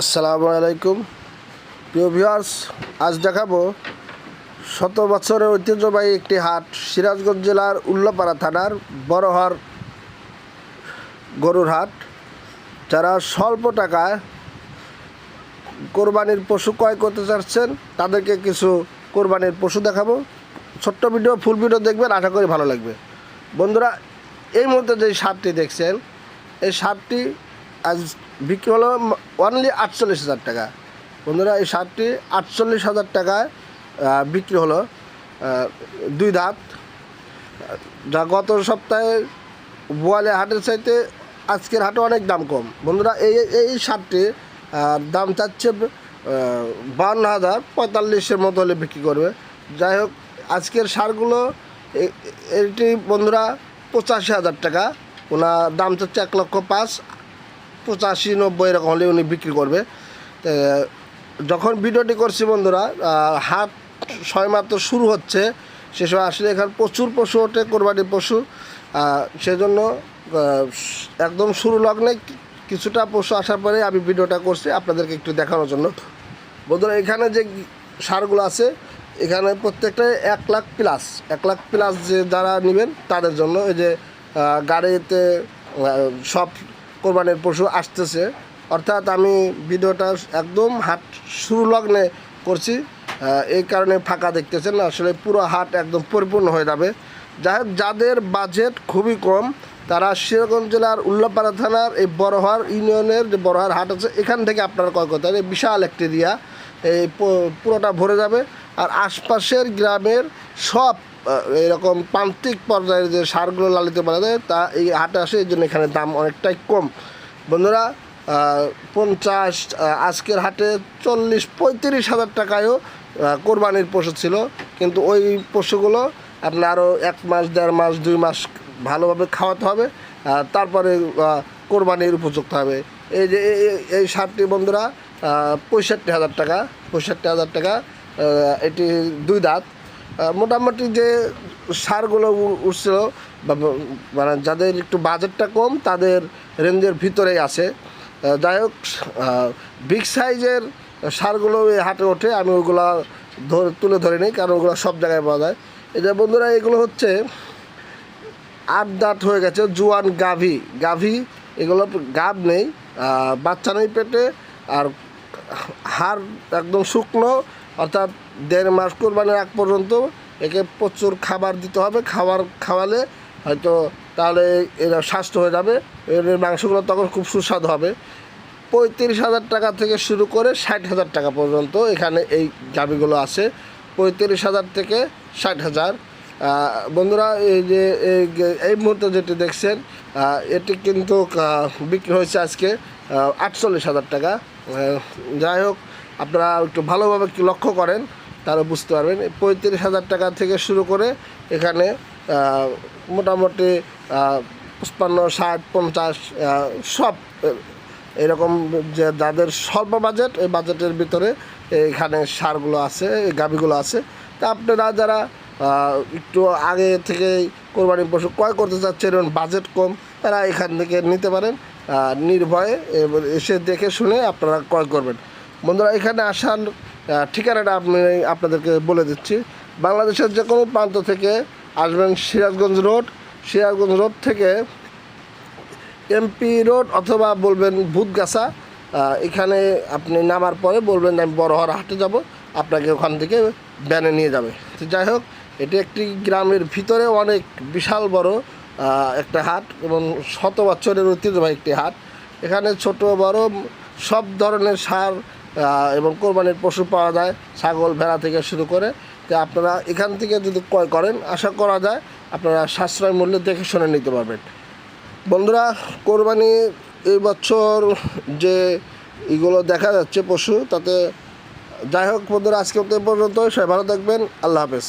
আসসালামু আলাইকুম। প্রিয় ভিউয়ার্স, আজ দেখাবো শত বছরের ঐতিহ্যবাহী একটি হাট, সিরাজগঞ্জ জেলার উল্লাপাড়া থানার বড়হর গরুর হাট, যারা স্বল্প টাকায় কোরবানির পশু ক্রয় করতে চাচ্ছেন, তাদেরকে কিছু কোরবানির পশু দেখাবো। ছোট্ট ভিডিও, ফুল ভিডিও দেখবেন, আশা করি ভালো লাগবে। বন্ধুরা, এই মুহূর্তে যে শার্টটি দেখছেন, এই শার্টটি আজ বিক্রি হলো অনলি আটচল্লিশ হাজার টাকা। বন্ধুরা, এই শার্টটি আটচল্লিশ হাজার টাকায় বিক্রি হলো দুই দাঁত। যা গত সপ্তাহে বোয়ালে হাটের চাইতে আজকের হাটে অনেক দাম কম। বন্ধুরা, এই এই শার্টটি দাম চাচ্ছে বান্ন হাজার পঁয়তাল্লিশের মতো হলে বিক্রি করবে। যাই হোক, আজকের সারগুলো এটি বন্ধুরা পঁচাশি হাজার টাকা। ওনার দাম চাচ্ছে এক লক্ষ পাঁচ। পঁচাশি, নব্বই এরকম হলে উনি বিক্রি করবে। যখন ভিডিওটি করছি বন্ধুরা হাট সবেমাত্র শুরু হচ্ছে, সে সময় আসলে এখানে প্রচুর পশু ওঠে কোরবানি পশু। সেজন্য একদম শুরু লগ্নে কিছুটা পশু আসার পরে আমি ভিডিওটা করছি, আপনাদেরকে একটু দেখানোর জন্য। বন্ধুরা, এখানে যে সারগুলো আছে, এখানে প্রত্যেকটাই এক লাখ প্লাস এক লাখ প্লাস যে যারা নেবেন, তাদের জন্য এই যে গাড়িতে সব কোরবানির পশু আসতেছে। অর্থাৎ আমি ভিডিওটা একদম হাট শুরু লগ্নে করছি এই কারণে ফাঁকা দেখতেছেন। আসলে পুরো হাট একদম পরিপূর্ণ হয়ে যাবে। যাই যাদের বাজেট খুবই কম, তারা সিরাজগঞ্জ জেলার উল্লাপাড়া থানার এই বড়হার ইউনিয়নের যে বড়হার হাট আছে, এখান থেকে আপনারা ক্রয় করতে এই বিশাল একটি এরিয়া এই পুরোটা ভরে যাবে। আর আশপাশের গ্রামের সব এরকম প্রান্তিক পর্যায়ের যে সারগুলো লালিত পারা যায়, তা এই হাটে আসে, এই জন্য এখানে দাম অনেকটাই কম। বন্ধুরা পঞ্চাশ আজকের হাটে চল্লিশ, পঁয়ত্রিশ হাজার টাকায়ও কোরবানির পশু ছিল। কিন্তু ওই পশুগুলো আপনার আরও এক মাস, দেড় মাস, দুই মাস ভালোভাবে খাওয়াতে হবে তারপরে কোরবানির উপযুক্ত হবে। এই যে, এই- সারটি বন্ধুরা পঁয়ষট্টি হাজার টাকা, পঁয়ষট্টি হাজার টাকা এটি দুই দাঁত। মোটামুটি যে সারগুলো উঠছিল মানে যাদের একটু বাজেটটা কম, তাদের রেঞ্জের ভিতরেই আছে। যাই হোক বিগ সাইজের সারগুলো হাটে ওঠে, আমি ওগুলো ধরে, তুলে ধরে নিই, কারণ ওগুলো সব জায়গায় পাওয়া যায়। এই যে বন্ধুরা, এগুলো হচ্ছে আট দাঁত হয়ে গেছে, জুয়ান গাভি। গাভি, এগুলো গাভ নেই বাচ্চা নেই পেটে, আর হাড় একদম শুকনো অর্থাৎ দেড় মাস কোরবানির আগ পর্যন্ত একে প্রচুর খাবার দিতে হবে, খাবার খাওয়ালে হয়তো তাহলে এরা স্বাস্থ্য হয়ে যাবে এর মাংসগুলো তখন খুব সুস্বাদু হবে। পঁয়ত্রিশ হাজার টাকা থেকে শুরু করে ষাট হাজার টাকা পর্যন্ত এখানে এই গাভিগুলো আছে। পঁয়ত্রিশ হাজার থেকে ষাট হাজার। বন্ধুরা, এই যে, এই মুহূর্তে যেটি দেখছেন এটি কিন্তু বিক্রি হয়েছে আজকে আটচল্লিশ হাজার টাকা। যাই হোক আপনারা একটু ভালোভাবে লক্ষ্য করেন, তাহলে বুঝতে পারবেন। পঁয়ত্রিশ হাজার টাকা থেকে শুরু করে এখানে মোটামুটি পঁচপান্ন, ষাট, পঞ্চাশ সব এরকম যে যাদের স্বল্প বাজেট, এই বাজেটের ভিতরে এখানে সারগুলো আছে, এই গাভিগুলো আছে। তা আপনারা যারা একটু আগে থেকে কোরবানি পশু ক্রয় করতে চাচ্ছেন, এবং বাজেট কম, তারা এখান থেকে নিতে পারেন। নির্ভয়ে এসে দেখে শুনে আপনারা ক্রয় করবেন। বন্ধুরা, এখানে আসার ঠিকানাটা আপনি আপনাদেরকে বলে দিচ্ছি। বাংলাদেশের যে কোনো প্রান্ত থেকে আসবেন সিরাজগঞ্জ রোড। সিরাজগঞ্জ রোড থেকে এমপি রোড অথবা বলবেন ভূতগাছা। এখানে আপনি নামার পরে বলবেন আমি বড়হর হাটে যাব, আপনাকে ওখান থেকে ব্যানে নিয়ে যাবে। তো যাই হোক, এটি একটি গ্রামের ভিতরে অনেক বিশাল বড় একটা হাট এবং শত বছরের ঐতিহ্যবাহী একটি হাট। এখানে ছোট, বড়, সব ধরনের সার এবং কোরবানির পশু পাওয়া যায়, ছাগল, ভেড়া থেকে শুরু করে। তো আপনারা এখান থেকে যদি ক্রয় করেন, আশা করা যায় আপনারা সাশ্রয় মূল্য দেখে শুনে নিতে পারবেন। বন্ধুরা, কোরবানি এই বছর যে এগুলো দেখা যাচ্ছে পশু, তাতে যাই হোক বন্ধুরা, আজকে পর্যন্ত সবাই ভালো থাকবেন। আল্লাহ হাফেজ।